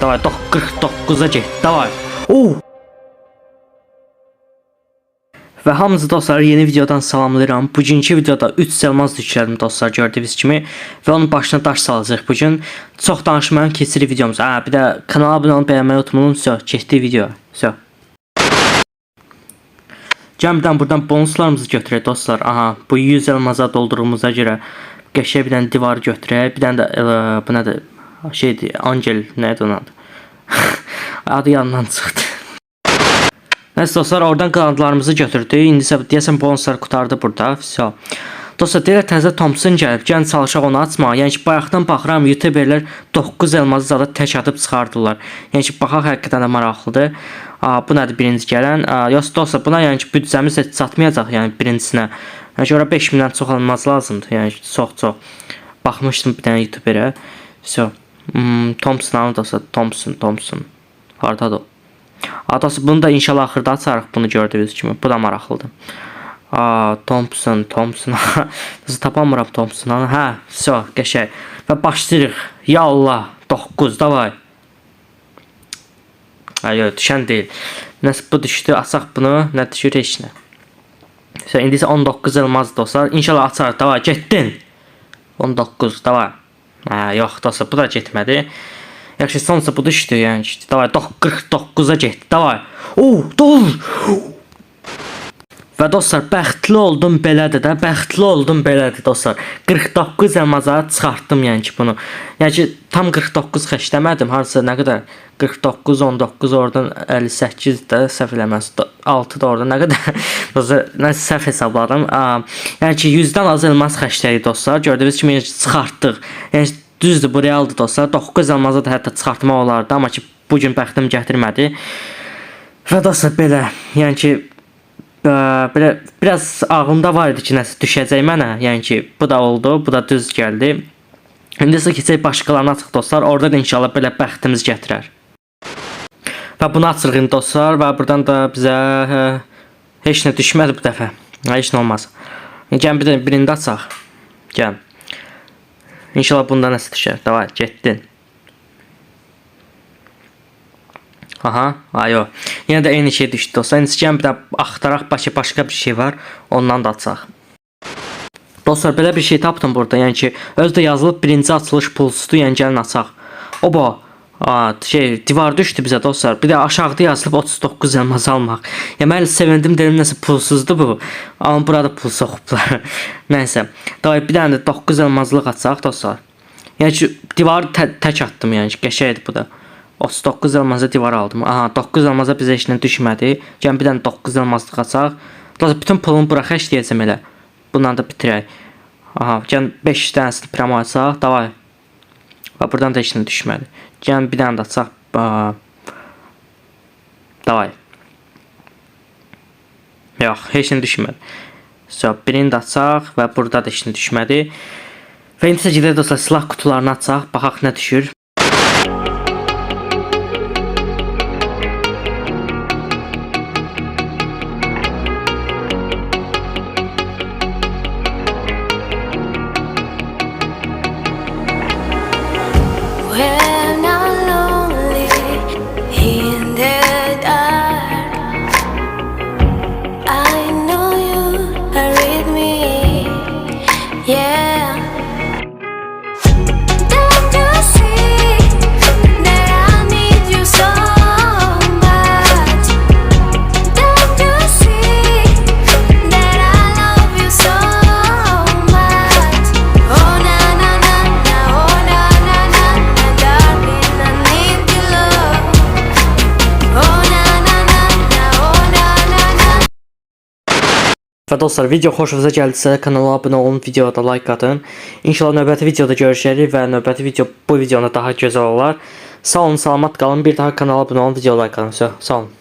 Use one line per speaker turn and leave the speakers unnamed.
Davay 49'a get. Davay. Oo. Və hamınızı dostlar yeni videodan salamlayıram. Bugünkü videoda 3 Selmaz düşərdim dostlar gördüyünüz kimi və onun başına daş salacağıq bu gün. Çox danışmayan keçirik videomuza. Ha, bir də kanala abunə olub bəyənməyi unutmayın. So, getdi video. So. Cəmdən buradan bonuslarımızı götürək dostlar. Aha, bu 100 elmaza doldurduğumuza görə qəşəng bir dənə divar götürək. Bir dənə də ə, bu nədir? Şeydir, Angel nədir onun adı? adı yandan çıxdı. Neyse dostlar oradan qanadlarımızı götürdük. İndi deyəsən bonuslar qutardı burada. Vso. Dostlar deyirlər təzə Thompson gəlib. Gəlin çalışaq onu açma. Yəni ki, bayaqdan baxıram YouTuberlər 9 elmazı zada tək atıb çıxardılar. Yəni ki, baxaq həqiqətən də maraqlıdır. Aa, bu nədir birinci gələn? Aa, yox dostlar buna yəni ki, büdcəmiz heç çatmayacaq yəni birincisinə. Yəni ki, ora 5000-dən çox alınmaz lazımdır. Yəni çox-çox. Baxmışdım bir dənə YouTuberə. Vso. Hmm, Thompson dostlar. Thompson, Thompson. Hardadır? Atası bunu da inşallah axırda açarıq bunu gördüyünüz kimi. Bu da maraqlıdır. Aa, Thompson, Thompson. Nasıl tapamıram Thompson'u? Hə, vso, qəşəng. Və başlayırıq. Ya Allah, 9 davay. Ay, düşən deyil. Nəsə bu düşdü, açaq bunu. Nə düşür heç nə. So, indi isə 19 elmaz dostlar. İnşallah açarıq. Davay, getdin. 19, davay. Hə, yox dostlar, bu da getmədi. Yaxşı, sonsa bu düşdü, yəni davay 49-a getdi, davay. Oo, dur. Dostlar, bəxtli oldum belədir də, bəxtli oldum belədir dostlar. 49 elmaza çıxartdım yəni ki bunu. Yəni ki tam 49 xəşləmədim, harasa nə qədər 49 19 oradan 58 də səhv eləməz. 6 da oradan nə qədər dostlar, nə səhv hesabladım. Yəni ki 100-dən az elmas xəşlədik dostlar. Gördüyünüz kimi çıxartdıq. Yəni düzdür bu realdır dostlar. 9 elmaza da hətta çıxartmaq olardı, amma ki bu gün bəxtim gətirmədi. Və dostlar belə, yəni ki Ə, belə biraz ağlımda var idi ki, nəsə düşəcək mənə. Yəni ki, bu da oldu, bu da düz gəldi. İndi isə keçək başqalarına açıq dostlar. Orada da inşallah belə bəxtimiz gətirər. Və bunu açırıq indi dostlar və buradan da bizə hə, heç nə düşmədi bu dəfə. Hə, Heç nə olmaz. Gəlin bir də birində açaq. Gəlin. İnşallah bunda nəsə düşər. Davay, getdin. Aha, ayo. Yine de aynı şey düşdü dostlar. İndi bir də axtaraq başqa başqa bir şey var. Ondan da açaq. Dostlar belə bir şey tapdım burada. Yəni ki, özdə yazılıb birinci açılış pulsuzdur. Yəni gəlin açaq. Oba. Aa, şey divar düşdü bizə dostlar. Bir də aşağıda yazılıb 39 elmas almaq. Ya mən sevindim dedim nəsə pulsuzdur bu. Amma burada pul soxublar. Nəysə. Davay bir dənə də 9 elmaslıq açaq dostlar. Yəni ki, divarı tə tək atdım yəni ki, qəşəngdir bu da. 39 elmaza divar aldım. Aha 9 elmaza bizə nə düşmədi. Gəlin bir dənə 9 elmaslıq açaq. Dostlar bütün pulumu bura xərcləyəcəm elə. Bundan da bitirək. Aha gəlin 5 dənəsini promo açaq. Davay. Və buradan da nə düşmədi. Gəlin bir dənə də açaq. Davay. Yox, heç nə düşmədi. So, birini də açaq və burada da nə düşmədi. Və indi isə gedək dostlar silah qutularını açaq. Baxaq nə düşür.
Me.
Və dostlar, video xoşunuza gəldisə kanala abunə olun, videoya da like atın. İnşallah növbəti videoda görüşərik və növbəti video bu videoda daha gözəl olar. Sağ olun, salamat qalın. Bir daha kanala abunə olun, videoya like atın. Sağ olun.